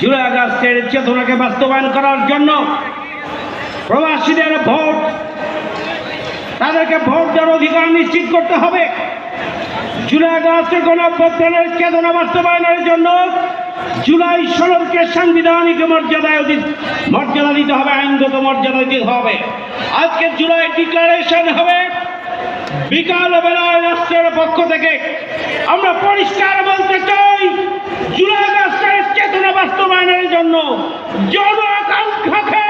জুলাই আগস্টের চেতনাকে বাস্তবায়ন করার জন্য প্রবাসীদের ভোট, তাদেরকে ভোট দেওয়ার অধিকার নিশ্চিত করতে হবে। জুলাই আগস্টের গণঅভ্যুত্থানের চেতনা বাস্তবায়নের জন্য জুলাই সনদকে সাংবিধানিক মর্যাদায় মর্যাদা দিতে হবে, আইনগত মর্যাদা দিতে হবে। আজকে জুলাই ডিক্লারেশন হবে বিকাল বেলায় রাষ্ট্রের পক্ষ থেকে। আমরা পরিষ্কার বলতে চাই, জুলাই চেতনা বাস্তবায়নের জন্য জন আকাঙ্ক্ষাকে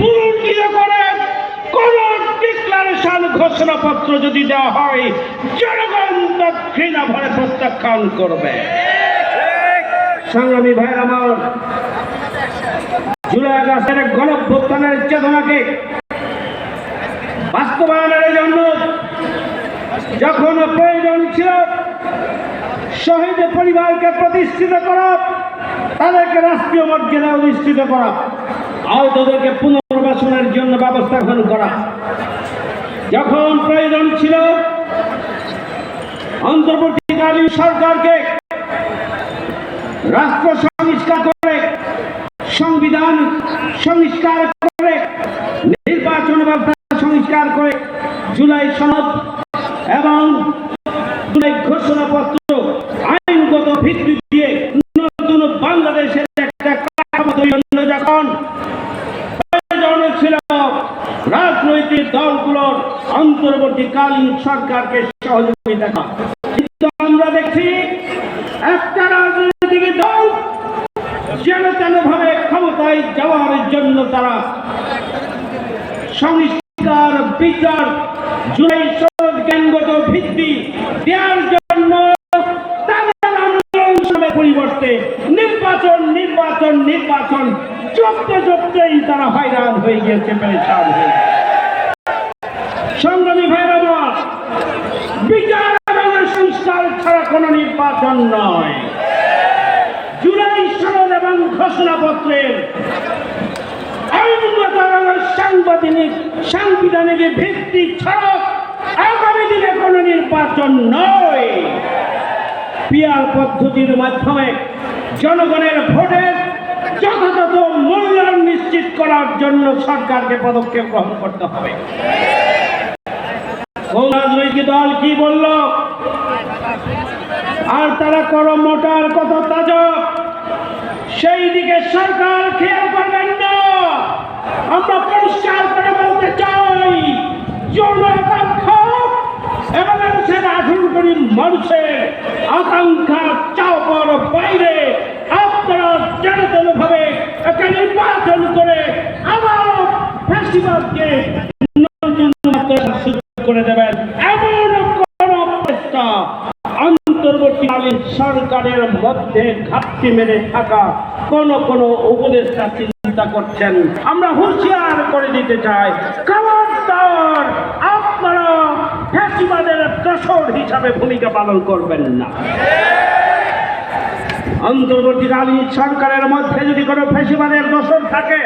বুলকিত করে কোন ডিক্লারেশন ঘোষণাপত্র যদি দেওয়া হয়, জনগণ তা ঘৃণা ভরে প্রত্যাখ্যান করবে। সংগ্রামী ভাইয়ের আমার, জুলাই আগস্টের গণভ্যুত্থানের চেতনাকে বাস্তবায়নের জন্য যখন প্রয়োজন ছিল, শহীদ পরিবারকে প্রতিষ্ঠিত করা তাদেরকে রাষ্ট্রীয় মর্যাদা অধিষ্ঠিত করা। আহতদেরকে পুনর্বাসনের জন্য ব্যবস্থা গ্রহণ করা। যখন প্রয়োজন ছিল, অন্তর্বর্তীকালীন সরকারকে রাষ্ট্র সংস্কার করে, সংবিধান সংস্কার করে, নির্বাচন ব্যবস্থা সংস্কার করে, জুলাই সনদ এবং জুলাই ঘোষণাপত্র আইনগত ভিত্তি দিয়ে নতুন বাংলাদেশের একটা কাঠামো তৈরির জন্য যখন প্রয়োজন ছিল রাজনৈতিক দলগুলোর অন্তর্বর্তীকালীন সরকারকে সহযোগিতা করা কিন্তু আমরা দেখছি একটা রাজনৈতিক দল যেন তেন ভাবে ক্ষমতায় যাওয়ার জন্য তারা সংস্কার, বিচার সনদ জ্ঞানগত ভিত্তি দেওয়ার জন্য তাদের আন্দোলন পরিবর্তে নির্বাচন নির্বাচন নির্বাচন চলতে চলতেই তারা হয়রান হয়ে গিয়েছে হয়ে। সংগ্রামী ভাইরা আমার বিচার এবং সংস্কার ছাড়া কোনো নির্বাচন নয়। জুলাই সনদ এবং ঘোষণাপত্রের সাংবিধানিক সাংবিধানিক ভিত্তি ছাড়া আগামী দিনে কোনো নির্বাচন নয়। পিয়ার পদ্ধতির মাধ্যমে জনগণের ভোটের যথাযথ মূল্যায়ন নিশ্চিত করার জন্য সরকারকে পদক্ষেপ গ্রহণ করতে হবে। রাজনৈতিক দল কি বলল? আর তারা করো মোটার কত তাজা। সেই দিকে সরকার খেয়াল করবেন না। আমরা পরিষ্কার করে বলতে চাই করে দেবেন এমন কোন প্রস্তাব অন্তর্বর্তীকালীন সরকারের মধ্যে ঘাটতি মেরে থাকা কোন কোন উপদেষ্টা চিন্তা করছেন। আমরা হুঁশিয়ার করে দিতে চাই। খবরদার আপনারা ফ্যাসিবাদের দশর হিসাবে ভূমিকা পালন করবেন না। অন্তর্বর্তীকালীন সরকারের মধ্যে যদি কোনো ফ্যাসিবাদের দশর থাকে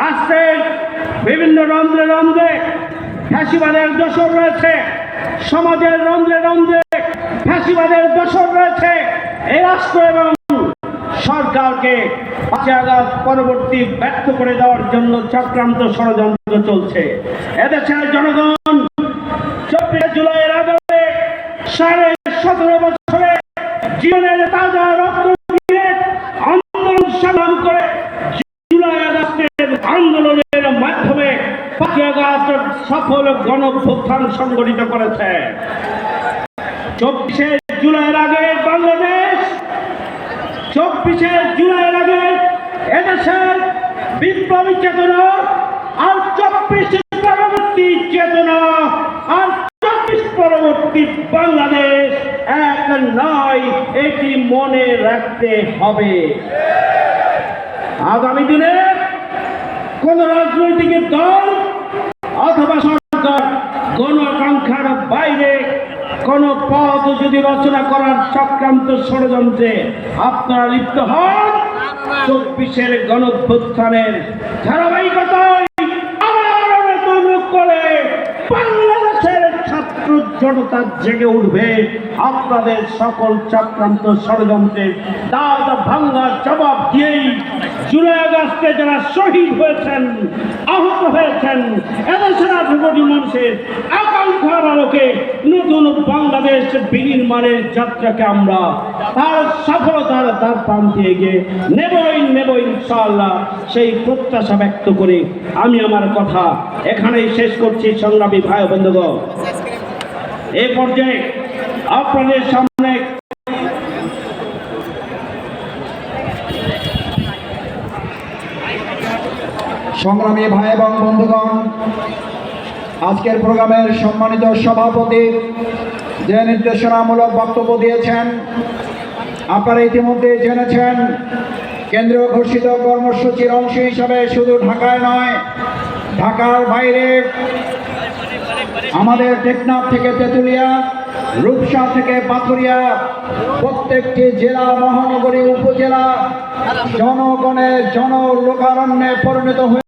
রাষ্ট্রের বিভিন্ন রন্ধ্রে রন্ধ্রে ফ্যাসিবাদের দোষর রয়েছে, সমাজের রন্ধ্রে রন্ধ্রে ফ্যাসিবাদের দোষর রয়েছে এই রাষ্ট্র এবং সরকারকে পাঁচই আগস্ট পরবর্তী ব্যর্থ করে দেওয়ার জন্য চক্রান্ত ষড়যন্ত্র চলছে। এদেশের জনগণ চব্বিশে জুলাইয়ের আগে সাড়ে সতেরো বছরে জীবনের তাজা রক্ত আন্দোলন সংগ্রাম করে জুলাই আগস্টের আন্দোলনের মাধ্যমে পাঁচই আগস্ট সফল গণভ্যুত্থান সংগঠিত করেছে। চব্বিশে জুলাইয়ের আগে বাংলাদেশ, চব্বিশে জুলাইয়ের আগে এদেশের বিপ্লবী চেতনা, আর চব্বিশ পরবর্তী চেতনা, আর চব্বিশ পরবর্তী বাংলাদেশ, এক নয়, এটি মনে রাখতে হবে। আগামী দিনে কোন রাজনৈতিক দল অথবা সরকার গণ আকাঙ্ক্ষার বাইরে কোন পদ যদি রচনা করার চক্রান্ত ষড়যন্ত্রে আপনারা লিপ্ত হন চব্বিশের গণভ্যুত্থানের ধারাবাহিকতায় আবার নতুন করে বাংলাদেশের ছাত্র জনতা জেগে উঠবে। আপনাদের সকল চক্রান্ত ষড়যন্ত্রের দাঁত ভাঙ্গার জবাব দিয়েই জুলাই আগস্টে যারা শহীদ হয়েছেন, আহত হয়েছেন, এদেশের কোটি মানুষের আকাঙ্ক্ষার আলোকে নতুন বাংলাদেশ বিনির্মাণের যাত্রাকে আমরা তার সফলতার তার প্রান্তে এগিয়ে নেবই নেব ইনশাআল্লাহ সেই প্রত্যাশা ব্যক্ত করে আমি আমার কথা এখানেই শেষ করছি, সংগ্রামী ভাই বন্ধুগণ। এই পর্যায়ে আপনাদের সামনে সংগ্রামী ভাই এবং বন্ধুগণ, আজকের প্রোগ্রামের সম্মানিত সভাপতি যে নির্দেশনামূলক বক্তব্য দিয়েছেন, আপনারা ইতিমধ্যে জেনেছেন, কেন্দ্রীয় ঘোষিত কর্মসূচির অংশ হিসাবে শুধু ঢাকায় নয়, ঢাকার বাইরে আমাদের টেকনাফ থেকে তেঁতুলিয়া, রূপসা থেকে পাথুরিয়া, প্রত্যেকটি জেলা, মহানগরী, উপজেলা জনগণের জনলোকারণ্যে পরিণত হয়ে